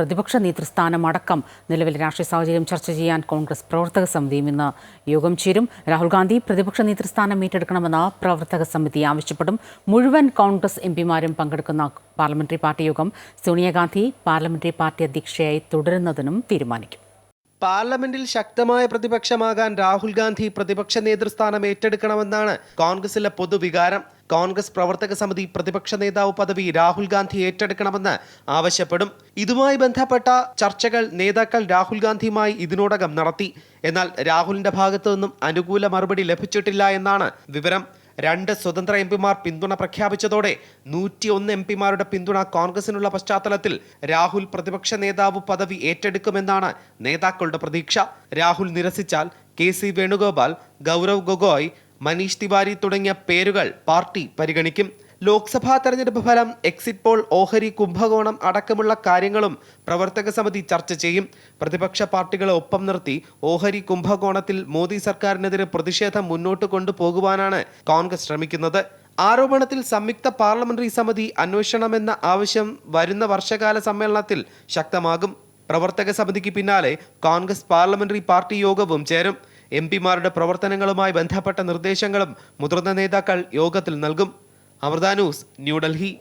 പ്രതിപക്ഷ നേതൃസ്ഥാനം അടക്കം നിലവിലെ രാഷ്ട്രീയ സാഹചര്യം ചർച്ച ചെയ്യാൻ കോൺഗ്രസ് പ്രവർത്തക സമിതിയും ഇന്ന് യോഗം ചേരും. രാഹുൽ ഗാന്ധി പ്രതിപക്ഷ നേതൃസ്ഥാനം ഏറ്റെടുക്കണമെന്ന് പ്രവർത്തക സമിതി ആവശ്യപ്പെടും. മുഴുവൻ കോൺഗ്രസ് എം പിമാരും പങ്കെടുക്കുന്ന പാർലമെന്ററി പാർട്ടി യോഗം സോണിയാഗാന്ധി പാർലമെന്ററി പാർട്ടി അധ്യക്ഷയായി തുടരുന്നതിനും തീരുമാനിക്കും. പാർലമെന്റിൽ ശക്തമായ പ്രതിപക്ഷമാകാൻ രാഹുൽ ഗാന്ധി പ്രതിപക്ഷ നേതൃസ്ഥാനം ഏറ്റെടുക്കണമെന്നാണ് കോൺഗ്രസിലെ പൊതുവികാരം. കോൺഗ്രസ് പ്രവർത്തക സമിതി പ്രതിപക്ഷ നേതാവ് പദവി രാഹുൽ ഗാന്ധി ഏറ്റെടുക്കണമെന്ന് ആവശ്യപ്പെടും. ഇതുമായി ബന്ധപ്പെട്ട ചർച്ചകൾ നേതാക്കൾ രാഹുൽ ഗാന്ധിയുമായി ഇതിനോടകം നടത്തി. എന്നാൽ രാഹുലിന്റെ ഭാഗത്തു നിന്നും അനുകൂല മറുപടി ലഭിച്ചിട്ടില്ല എന്നാണ് വിവരം. രണ്ട് സ്വതന്ത്ര എം പിമാർ പിന്തുണ പ്രഖ്യാപിച്ചതോടെ നൂറ്റിയൊന്ന് എംപിമാരുടെ പിന്തുണ കോൺഗ്രസിനുള്ള പശ്ചാത്തലത്തിൽ രാഹുൽ പ്രതിപക്ഷ നേതാവ് പദവി ഏറ്റെടുക്കുമെന്നാണ് നേതാക്കളുടെ പ്രതീക്ഷ. രാഹുൽ നിരസിച്ചാൽ കെ സി വേണുഗോപാൽ ഗൗരവ് ഗൊഗോയ് മനീഷ് തിവാരി തുടങ്ങിയ പേരുകൾ പാർട്ടി പരിഗണിക്കും. ലോക്സഭാ തെരഞ്ഞെടുപ്പ് ഫലം എക്സിറ്റ് പോൾ ഓഹരി കുംഭകോണം അടക്കമുള്ള കാര്യങ്ങളും പ്രവർത്തക സമിതി ചർച്ച ചെയ്യും. പ്രതിപക്ഷ പാർട്ടികളെ ഒപ്പം നിർത്തി ഓഹരി കുംഭകോണത്തിൽ മോദി സർക്കാരിനെതിരെ പ്രതിഷേധം മുന്നോട്ട് കൊണ്ടുപോകുവാനാണ് കോൺഗ്രസ് ശ്രമിക്കുന്നത്. ആരോപണത്തിൽ സംയുക്ത പാർലമെന്ററി സമിതി അന്വേഷണമെന്ന ആവശ്യം വരുന്ന വർഷകാല സമ്മേളനത്തിൽ ശക്തമാകും. പ്രവർത്തക സമിതിക്ക് പിന്നാലെ കോൺഗ്രസ് പാർലമെന്ററി പാർട്ടി യോഗവും ചേരും. എം പിമാരുടെ പ്രവർത്തനങ്ങളുമായി ബന്ധപ്പെട്ട നിർദ്ദേശങ്ങളും മുതിർന്ന നേതാക്കൾ യോഗത്തിൽ നൽകും. അമൃത ന്യൂസ് ന്യൂഡൽഹി.